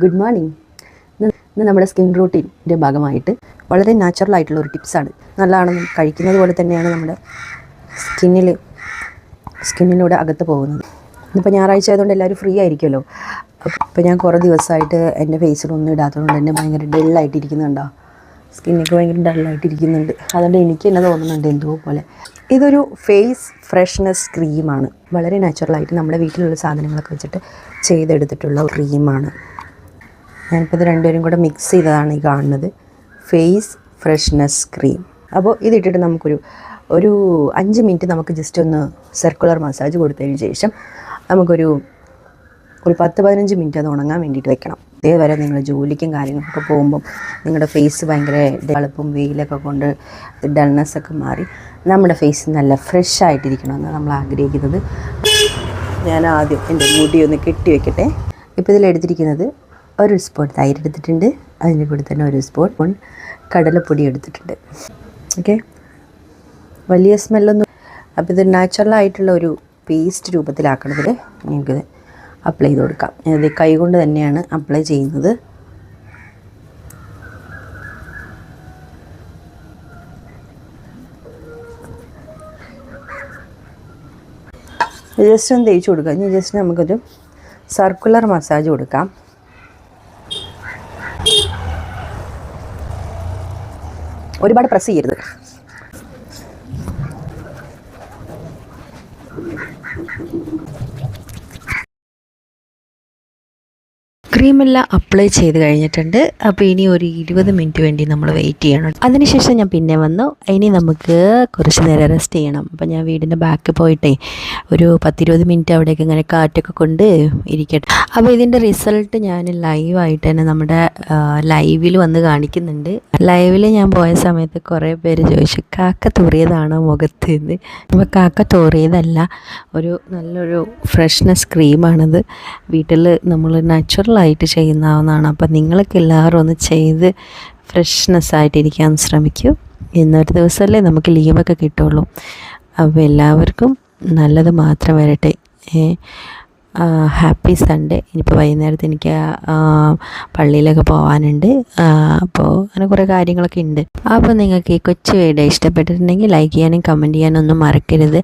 Good morning. ഇന്ന് നമ്മുടെ skin റൂട്ടീന്റെ ഭാഗമായിട്ട് വളരെ നാച്ചുറൽ ആയിട്ടുള്ള ഒരു ടിപ്സാണ്. നല്ലതാണെന്നും കഴിക്കുന്നത് പോലെ തന്നെയാണ് നമ്മുടെ സ്കിന്നിൽ സ്കിന്നിലൂടെ അകത്ത് പോകുന്നത്. ഇന്നിപ്പോൾ ഞായറാഴ്ച ആയതുകൊണ്ട് എല്ലാവരും ഫ്രീ ആയിരിക്കുമല്ലോ. അപ്പോൾ ഞാൻ കുറേ ദിവസമായിട്ട് എന്റെ ഫേസിലൊന്നും ഇടാത്തതുകൊണ്ട് തന്നെ ഭയങ്കര ഡല്ലായിട്ടിരിക്കുന്നുണ്ടോ സ്കിന്നൊക്കെ ഭയങ്കര ഡള്ളായിട്ടിരിക്കുന്നുണ്ട്. അതുകൊണ്ട് എനിക്ക് തന്നെ തോന്നുന്നുണ്ട് എന്തോ പോലെ. ഇതൊരു ഫേസ് ഫ്രഷ്നെസ് ക്രീമാണ്. വളരെ നാച്ചുറലായിട്ട് നമ്മുടെ വീട്ടിലുള്ള സാധനങ്ങളൊക്കെ വെച്ചിട്ട് ചെയ്തെടുത്തിട്ടുള്ള ക്രീമാണ്. ഞാനിപ്പോൾ ഇത് രണ്ടുപേരും കൂടെ മിക്സ് ചെയ്തതാണ് ഈ കാണുന്നത്. ഫേസ് ഫ്രഷ്നെസ് ക്രീം അപ്പോൾ ഇതിട്ടിട്ട് നമുക്കൊരു ഒരു അഞ്ച് മിനിറ്റ് നമുക്ക് ജസ്റ്റ് ഒന്ന് സർക്കുലർ മസാജ് കൊടുത്തതിന് ശേഷം നമുക്കൊരു ഒരു പത്ത് പതിനഞ്ച് മിനിറ്റ് അത് ഉണങ്ങാൻ വേണ്ടിയിട്ട് വെക്കണം. ഇതേവരെ നിങ്ങൾ ജോലിക്കും കാര്യങ്ങൾക്കൊക്കെ പോകുമ്പം നിങ്ങളുടെ ഫേസ് ഭയങ്കര വെളുപ്പും വെയിലൊക്കെ കൊണ്ട് ഡൾനെസ് ഒക്കെ മാറി നമ്മുടെ ഫേസ് നല്ല ഫ്രഷ് ആയിട്ടിരിക്കണമെന്ന് നമ്മൾ ആഗ്രഹിക്കുന്നത്. ഞാൻ ആദ്യം എന്റെ മുടി ഒന്ന് കെട്ടി വെക്കട്ടെ ഇപ്പോൾ ഇതിലെടുത്തിരിക്കുന്നത് ഒരു സ്പൂൺ തൈര് എടുത്തിട്ടുണ്ട്. അതിന്റെ കൂടെ തന്നെ ഒരു സ്പൂൺ കടലപ്പൊടി എടുത്തിട്ടുണ്ട്. ഓക്കെ വലിയ സ്മെല്ലൊന്നും അപ്പോൾ ഇത് നാച്ചുറലായിട്ടുള്ള ഒരു പേസ്റ്റ് രൂപത്തിലാക്കണതിൽ നിങ്ങൾക്കിത് അപ്ലൈ ചെയ്ത് കൊടുക്കാം. ഇത് കൈകൊണ്ട് തന്നെയാണ് അപ്ലൈ ചെയ്യുന്നത്. ജസ്റ്റ് ഒന്ന് തേച്ച് കൊടുക്കാം. ഇനി ജസ്റ്റ് നമുക്കൊരു സർക്കുലർ മസാജ് കൊടുക്കാം. ഒരുപാട് പ്രസ് ചെയ്യരുത്. ക്രീമെല്ലാം അപ്ലൈ ചെയ്ത് കഴിഞ്ഞിട്ടുണ്ട്. അപ്പോൾ ഇനി ഒരു ഇരുപത് മിനിറ്റ് വേണ്ടി നമ്മൾ വെയിറ്റ് ചെയ്യണം. അതിനുശേഷം ഞാൻ പിന്നെ വന്നു. ഇനി നമുക്ക് കുറച്ച് നേരം റെസ്റ്റ് ചെയ്യണം. അപ്പോൾ ഞാൻ വീടിന്റെ ബാക്ക് പോയിട്ടേ ഒരു പത്തിരുപത് മിനിറ്റ് അവിടേക്ക് ഇങ്ങനെ കാറ്റൊക്കെ കൊണ്ട് ഇരിക്കട്ടെ. അപ്പോൾ ഇതിന്റെ റിസൾട്ട് ഞാൻ ലൈവായിട്ട് തന്നെ നമ്മുടെ ലൈവിൽ വന്ന് കാണിക്കുന്നുണ്ട്. ലൈവിൽ ഞാൻ പോയ സമയത്ത് കുറേ പേര് ചോദിച്ചു കാക്ക തോറിയതാണോ മുഖത്ത് എന്ന് അപ്പോൾ കാക്ക തോറിയതല്ല ഒരു നല്ലൊരു ഫ്രഷ്നെസ് ക്രീമാണത് വീട്ടിൽ നമ്മൾ നാച്ചുറൽ ആയിട്ട് ചെയ്യുന്നതാണ് അപ്പം നിങ്ങളൊക്കെ എല്ലാവരും ഒന്ന് ചെയ്ത് ഫ്രഷ്നെസ് ആയിട്ടിരിക്കാൻ ശ്രമിക്കൂ. ഇന്നൊരു ദിവസമല്ലേ നമുക്ക് ലീവൊക്കെ കിട്ടുള്ളൂ. അപ്പോൾ എല്ലാവർക്കും നല്ലത് മാത്രം വരട്ടെ. ഹാപ്പി സൺഡേ ഇനിയിപ്പോൾ വൈകുന്നേരത്ത് എനിക്ക് പള്ളിയിലൊക്കെ പോകാനുണ്ട് അപ്പോൾ അങ്ങനെ കുറേ കാര്യങ്ങളൊക്കെ ഉണ്ട്. അപ്പോൾ നിങ്ങൾക്ക് ഈ കൊച്ചു വീഡിയോ ഇഷ്ടപ്പെട്ടിട്ടുണ്ടെങ്കിൽ ലൈക്ക് ചെയ്യാനും കമന്റ് ചെയ്യാനും ഒന്നും മറക്കരുത്.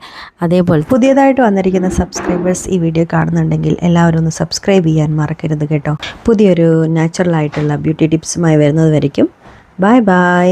അതേപോലെ പുതിയതായിട്ട് വന്നിരിക്കുന്ന സബ്സ്ക്രൈബേഴ്സ് ഈ വീഡിയോ കാണുന്നുണ്ടെങ്കിൽ എല്ലാവരും ഒന്ന് സബ്സ്ക്രൈബ് ചെയ്യാൻ മറക്കരുത് കേട്ടോ. പുതിയൊരു നാച്ചുറൽ ആയിട്ടുള്ള ബ്യൂട്ടി ടിപ്സുമായി വരുന്നത് വരയ്ക്കും. Bye bye